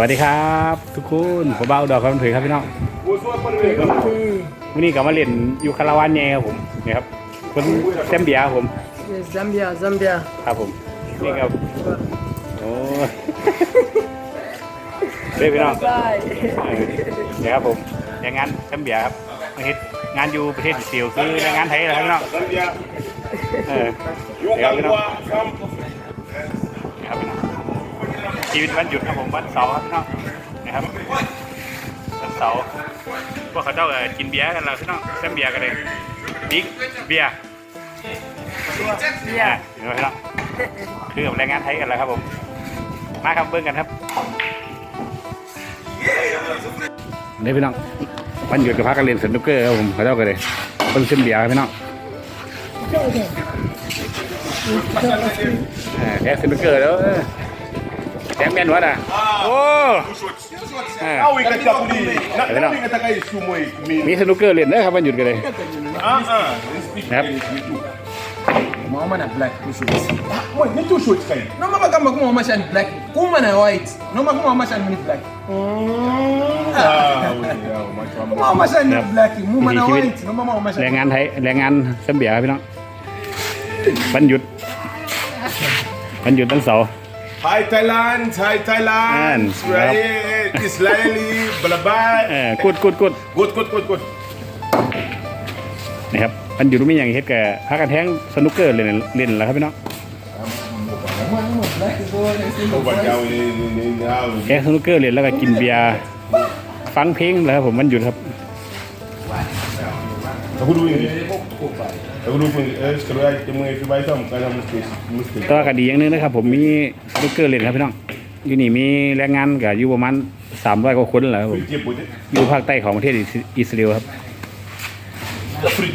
วัสดีครับ ทุกคนผมเบาดอกคำถือครับพี่น้องวันนี้กลับมาเล่นอยู่คาราวานแย่ครับผมนี่ครับคนเซมเบียครับผม Yes, Zambia, Zambia. ครับผมนี่ครับโอ้เด้พี่น้อง Bye. เออนี่ครับผมแรงงานเซมเบียครับประเทศงานอยู่ประเทศอิสราเอลคือแรงงานไทยเหรอครับพี่น้องเออนี่ครับพี่น้องนี่ครับพี่น้อง ชีวิตวันหยุดครับผมวันเสาร์ครับพี่น้องนะครับวันเสาร์พวกเขาเจ้าก็กินเบียร์กันแล้วพี่น้องเซมเบียร์กันเลยบิ๊กเบียร์เนี่ยเห็นไหมพี่น้องคือกับแรงงานไทยกันแล้วครับผม มาครับเบิ้งกันครับนี่พี่น้องวันหยุดกับพักกันเรียนสนุกเกอร์ครับผมเขาเจ้ากันเลยเบิ้งเส้นเบียร์ครับพี่น้องเออแค่สนุกเกอร์แล้ว เออแถมแมนวัดอะโอ้เออ Ah, wika chakuli. Na Sabi na. na wika takai sumo mi. มีสนุกเกอร์เรียนนะครับวันหยุดกันเลย Ah ah. Speak Yep. English me too. Mama na black, two shirts. Moy, ni two shorts kai. No maga kama kuma mama shan black. Kuma na white. No maga kuma mama shan mini black. Ah, oui, ah, ma chwa Kuma mama shan Yep. black. Muma na Hindi, white. No mama mama แรง shan. งานไทยแรงงานเส้นเบียร์ครับพี่น้องวันหยุดวันหยุดวันเสาร์ Hi Thailand, hi Thailand. And, Right, Israeli, blah blah. เออกุดกุดกุด Good, good, good, good. นะครับมันอยู่ตรงนี้อย่างเฮ็ดกับพักกันแท้งสนุกเกอร์เล่นเล่นแล้วครับพี่น้อง Mama black is all I see. Over down in in now. แท้งสนุกเกอร์เล่นแล้วก็กินเบียร์ฟังเพลงแล้วครับผมมันหยุดครับ Aku dulu ini. Aku dulu pun eh kalau ai temu if buy some kan mesti mesti. แตัวาก็ดีอย่างหนึงนะครับผมมีสนุกเกอร์เล่นครับพี่น้องอยู่นี่มีแรงงานกับอยู่ประมาณ300กว่าคนแหละครับผม Dia pun. อยู่ภาคใต้ของประเทศอิสอิสราเอลครับ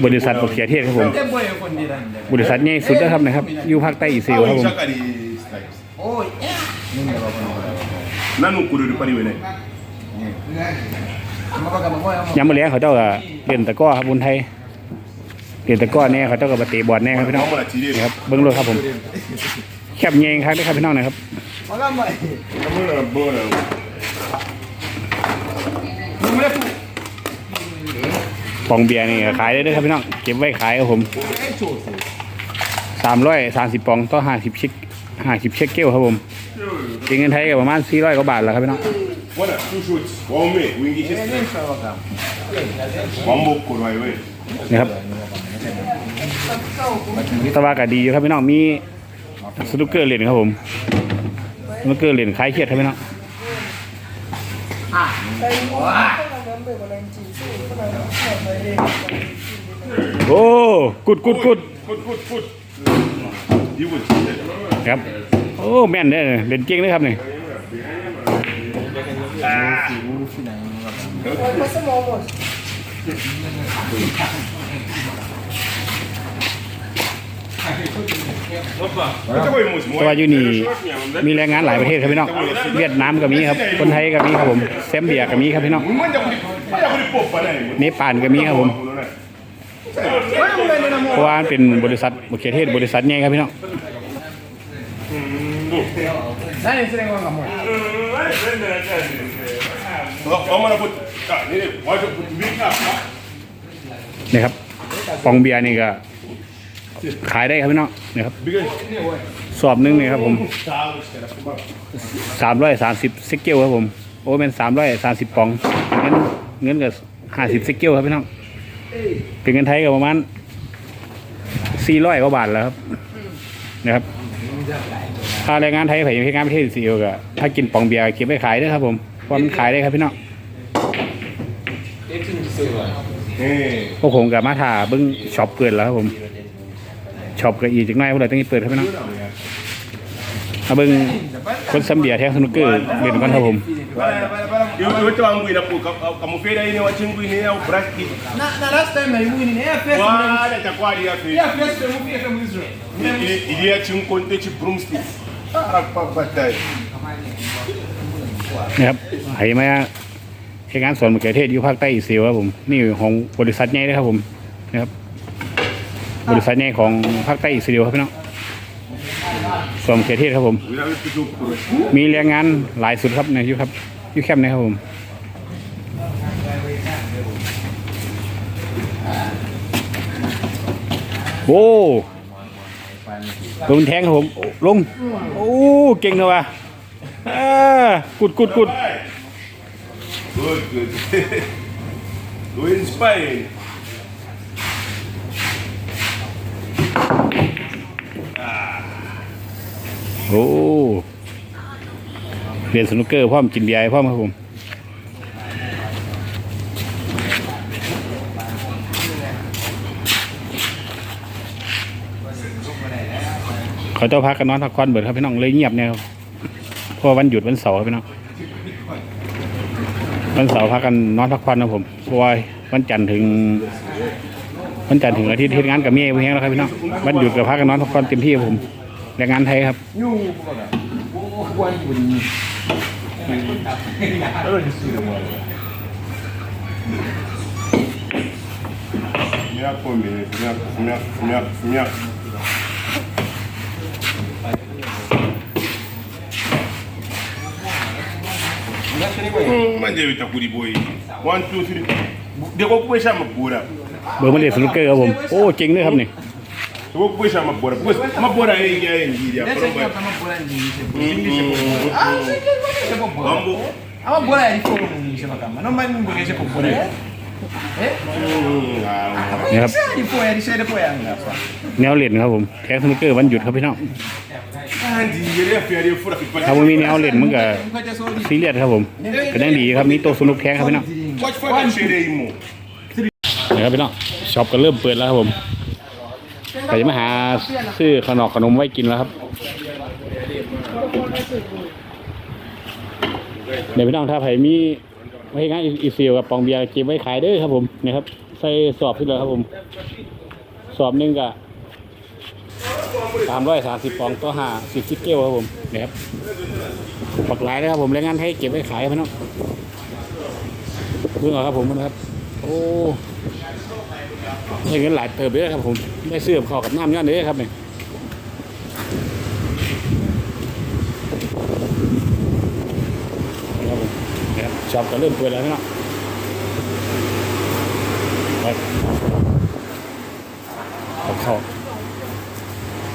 บริษัทบกเขียเทศครับผม That boy you put it on there. บริษัทใหญ่สุดนะครับนะครับอยู่ภาคใต้อิสราเอลครับ Ah, ผม chakari stripes. Oh yeah. Nanu kudu pari wene. Mama kama kuma mama. ยามมื้อแลงเขาเจ้าก็เล่นตะกร้อครับบนไทย เล่นตะกร้อแน่เขาเจ้าก็มาเตะบอลแน่ครับพี่น้อง Mama na tire. นี่ครับเบิ้งรถครับผม แคบเงงครับนะครับพี่น้องนะครับ Mama mai. Mama na bona. Mama fu. ปองเบียร์นี่ก็ขายได้ด้วยครับพี่น้องเก็บไว้ขายครับผมสามร้อยสามสิบปองต่อห้าสิบชิกห้าสิบเช็คเกลครับผมเป็นเงินไทยก็ประมาณสี่ร้อยกว่าบาทแล้วครับพี่น้อง Wana two shorts. One me, wingi just. One more kur wai wai. นี่ครับ แตะวาก็ดีอยู่ครับพี่น้องมีสนุกเกอร์เหรียญครับผมสนุกเกอร์เหรียญคล้ายเครียดครับพี่น้องโอ้กุดกุดกุดครับโอ้แม่นเด้เล่นเก่งเลยครับนี่ Kata kau mus เพราะว่าอยู่นี่มีแรงงานหลายประเทศครับพี่น้องเวียดนามก็มีครับ คนไทยก็มีครับผมแซมเบียก็มีครับพี่น้อง Mun dah boleh, dah boleh pop pada ni. เนปาลก็มีครับผม Mana mulai ni nama? เพราะว่ามันเป็นบริษัทบริเทศบริษัทใหญ่ครับพี่น้อง Nani sering orang kamu? Kau mana put? Tak, ni ni. Wajib put big up. นี่ครับปองเบียร์นี่ก็ ขายได้ครับพี่น้องนี่ครับ Big. สอบหนึงนี่ครับผมสามร้อยสามสิบซิกเกิลครับผมโอ้เป็นสามร้อยสามสิบปองเงินเงินก็ห้าสิบซิกเกิลครับพี่น้องเป็นเงินไทยก็ประมาณสี่ร้อยกว่าบาทแล้วครับนะครับค่าแรงงานไทยไผ่ยังงานประเทศสิเอลก็ถ้ากินปองเบียร์เก็บไว้ขายด้วยครับผมเพราะมันขายได้ครับพี่น้อง Eh. พวกผมกับมาถ่าเบิ้งช็อปเปิดแล้วครับผม ช็อปก็อีกจักหน่อยพวกเราต้องเปิดครับพี่น้องมาเบิ้งคนซัมเบียร์แท้งสนุกเกอร์เล่นกันครับผม Eu eu tu angui na pu. Kamu feda ini wa chingu ini au braski. Na na last time I win in air first. Wa da takwa dia fe. Yeah, first time we from Israel. Ili ya chingu konte chi broomstick. Ah, pa patai. นะครับไห้มาใช้งานสวนมะเขือเทศอยู่ภาคใต้อิสราเอลครับผม นี่ของบริษัทใหญ่เลยครับผมนะครับ บริษัทใหญ่ของภาคใต้อิสราเอลครับพี่น้องสมเขือเทศครับผม มีแรงงานหลายสุดครับในยู่ครับยู่แคมป์นะครับผมโอ้ลงแทงครับผมลงโอ้เก่งนะวะกุดกุดกุด Good, good. Go in Spain. โอ้เรียนสนุกเกอร์พร้อมกินเบียร์พร้อมครับผมเขาเจ้าพักกันนอนพักผ่อนเบิดครับพี่น้องเลยเงียบเนี่ยครับเพราะวันหยุดวันเสาร์ครับพี่น้องวันเสาร์พักกันนอนพักผ่อนนะผมเพราะว่าวันจันทร์ถึงวันจันทร์ถึงอาทิตย์เทศงานกับเมียเพียงแล้วครับพี่น้องวันหยุดกับพักกันนอนพักผ่อนเต็มที่ครับผม แรงงานไทยครับยุ่งพวกอะโอ้ควันบุญแล้วเราจะซื้อทำไมเนี่ยปุ่มเนี่ยเนี่ยเนี่ยเนี่ยมันจะไปตะกุริบอยวันทูทรีเดี๋ยวก็ไปใช้มากูละเบอร์มาเรียวสนุกเกอร์ครับผม โอ้ เจ๋งเลยครับนี่ Saya di forum, di saya di forum apa? แนวเล่นครับผมแข่งสนุกเกอร์วันหยุดครับพี่น้อง Andi yere afia de fura fi ถ้า pala. ไม่มีแนวเล่นมันก็ Bukan just sorry. ซีเรียสครับผมก็ยังดีครับมีโต๊ะสนุกแข่งครับพี่น้อง Watch for that shade imo. นะครับพี่น้องช็อปก็เริ่มเปิดแล้วครับผม แต่จะมาหาซื้อขนมขนมไว้กินแล้วครับเดี๋ยวพี่น้องถ้าใครมีไว้งานอีซีลกับปองเบียร์เก็บไว้ขายด้อครับ ผมนะครับ ใส่สอบที่เลยครับผม สอบหนึ่งก็สามร้อยสามสิบฟองต่อห้าสิบซิกเกลครับผมนี่ครับปักหลายนะครับผมแรงงานให้เก็บไว้ขายพี่น้องเพิ่งเอาครับผมนะครับ โอ้ ให้เงินหลายเติบเลยครับผมได้เสื้อขอกับน้ำย้อนเลยครับเนี่ยครับผมนี่ครับชอปก็เริ่มเปิดแล้วน้องครับกับข้าว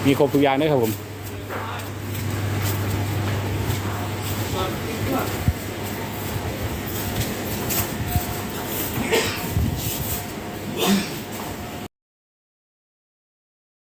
มีครบทุกอย่างเลยครับผม